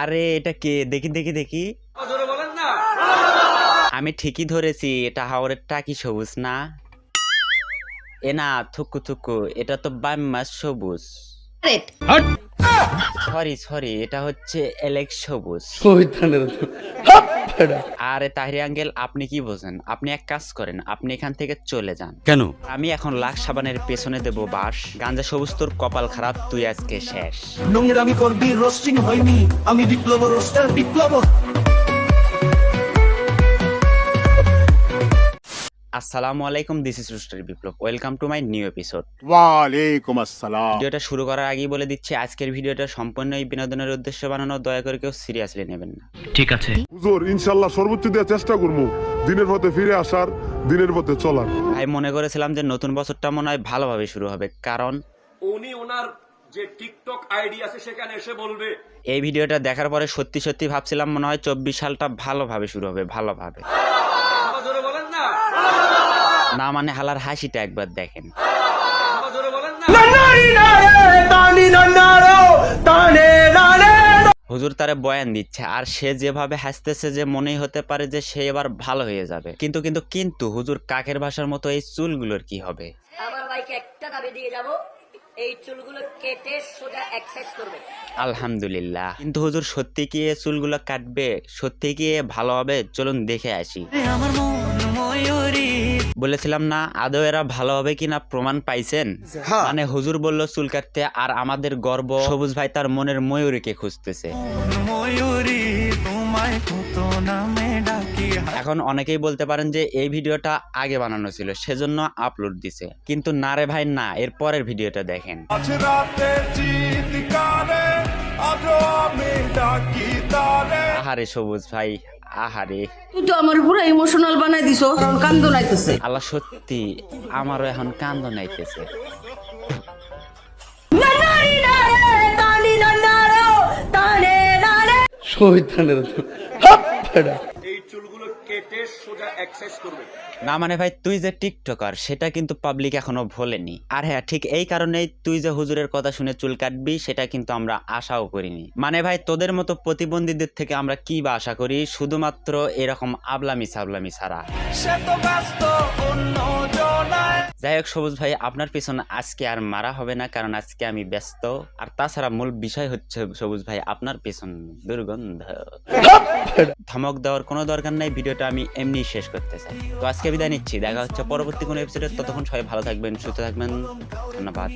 আরে এটা কে? দেখি দেখি দেখি। আমি ঠিকই ধরেছি এটা হাওড়ের টাকি সবুজ না? এ না থুকু থুকু এটা তো বাম্মা সবুজ। সরি সরি এটা হচ্ছে এলেক্স সবুজ। আরে তাহির আঙ্কেল আপনি কি বোঝেন? আপনি এক কাজ করেন আপনি এখান থেকে চলে যান। কেন? আমি এখন লাখ সাবানের পেছনে দেব বাস গাঞ্জা সবুজ তোর কপাল খারাপ তুই আজকে শেষ। নোংরামি করবি রোস্টিং হয়নি। আমি বিপ্লব রোস্টার বিপ্লব। আসসালামু আলাইকুম this is Rooster Biplob welcome to my new episode ওয়ালাইকুম আসসালাম। ভিডিওটা শুরু করার আগেই বলে দিচ্ছি আজকের ভিডিওটা সম্পূর্ণই বিনোদনের উদ্দেশ্যে বানানো দয়া করে কেউ সিরিয়াসলি নেবেন না। হুজুর ইনশাল্লাহ সর্বোচ্চ দেওয়ার চেষ্টা করব দিনের পথে ফিরে আসার দিনের পথে চলার। ভাই মনে করেছিলাম যে নতুন বছরটা মনে হয় ভালোভাবে শুরু হবে কারণ উনি ওনার যে টিকটক আইডি আছে সেখানে এসে বলবে। এই ভিডিওটা দেখার পরে সত্যি সত্যি ভাবছিলাম মনে হয় চব্বিশ সালটা ভালোভাবে শুরু হবে ভালোভাবে। না মানে হালার হাসিটা একবার দেখেন। বাবা জোরে বলেন না হুজুর তারে বয়ান দিচ্ছে আর সে যেভাবে হাসতেছে যে মনেই হতে পারে যে সে এবার ভালো হয়ে যাবে। কিন্তু কিন্তু কিন্তু হুজুর কাকের ভাষার মতো এই চুলগুলোর কি হবে? আমার ভাইকে একটা দাবি দিয়ে যাব এই চুলগুলো কেটে সোজা এক্সারসাইজ করবে। আলহামদুলিল্লাহ। কিন্তু হুজুর সত্যি কি এ চুলগুলো কাটবে? সত্যি কি ভালো হবে? চলুন দেখে আসি। বলেছিলাম না আদৌ এরা ভালো হবে কিনা প্রমাণ পাইছেন? মানে হুজুর বলল চুল কাটতে আর আমাদের গর্ব। সবুজ ভাই তার মনের ময়ূরীকে খুঁজতেছে। এখন অনেকেই বলতে পারেন যে এই ভিডিওটা আগে বানানো ছিল সেজন্য আপলোড দিছে। কিন্তু না রে ভাই না এর পরের ভিডিওটা দেখেন। আহারে সবুজ ভাই আহারে। তুই তো আমার পুরো ইমোশনাল বানাই দিছো কারণ কান্দ নাইতেছে। আল্লাহ সত্যি আমারও এখন কান্দ নাইতেছে। এই চুলগুলো কেটে সোজা এক্সারসাইজ করবে। না মানে ভাই তুই যে টিকটকার সেটা কিন্তু পাবলিক এখনও ভোলেনি। আর হ্যাঁ ঠিক এই কারণেই তুই যে হুজুরের কথা শুনে চুল কাটবি সেটা কিন্তু আমরা আশাও করিনি। মানে ভাই তোদের মতো প্রতিবন্ধীদের থেকে আমরা কি বা আশা করি? শুধুমাত্র এরকম আবলামি সাবলামি ছাড়া। যাই হোক, সবুজ ভাই, আপনার পিছনে আজকে আর মারা হবে না, কারণ আজকে আমি ব্যস্ত। আর তাছাড়া মূল বিষয় হচ্ছে, সবুজ ভাই, আপনার পেছন দুর্গন্ধ। ধমক দেওয়ার কোনো দরকার নাই, ভিডিওটা আমি এমনি শেষ করতে চাই। তো আজকে বিদায় নিচ্ছি, দেখা হচ্ছে পরবর্তী কোনো এপিসোডে ততক্ষণ সবাই ভালো থাকবেন, সুস্থ থাকবেন। ধন্যবাদ।